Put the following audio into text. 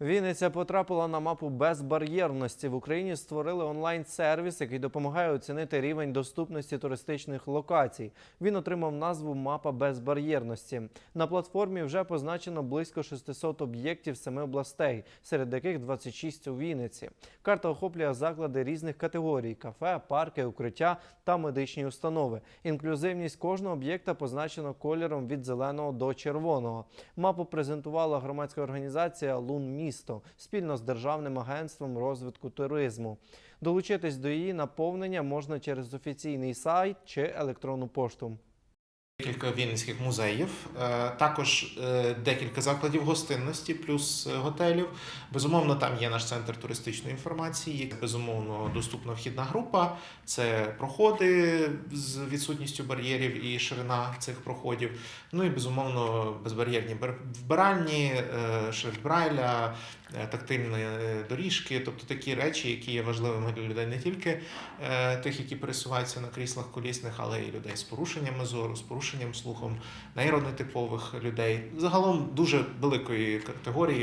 Вінниця потрапила на мапу безбар'єрності. В Україні створили онлайн-сервіс, який допомагає оцінити рівень доступності туристичних локацій. Він отримав назву Мапа безбар'єрності. На платформі вже позначено близько 600 об'єктів семи областей, серед яких 26 у Вінниці. Карта охоплює заклади різних категорій: кафе, парки, укриття та медичні установи. Інклюзивність кожного об'єкта позначено кольором від зеленого до червоного. Мапу презентувала громадська організація Лун місто спільно з Державним агентством розвитку туризму. Долучитись до її наповнення можна через офіційний сайт чи електронну пошту. Декілька вінницьких музеїв, е, також е, декілька закладів гостинності, плюс е, готелів. Безумовно, там є наш центр туристичної інформації. Безумовно, доступна вхідна група. Це проходи з відсутністю бар'єрів і ширина цих проходів. Ну і безумовно безбар'єрні вбиральні, шрифт Брайля, тактильні е, доріжки, тобто такі речі, які є важливими для людей не тільки е, тих, які пересуваються на кріслах колісних, але й людей з порушеннями зору, з порушенням слухом, нейронетипових людей. Загалом дуже великої категорії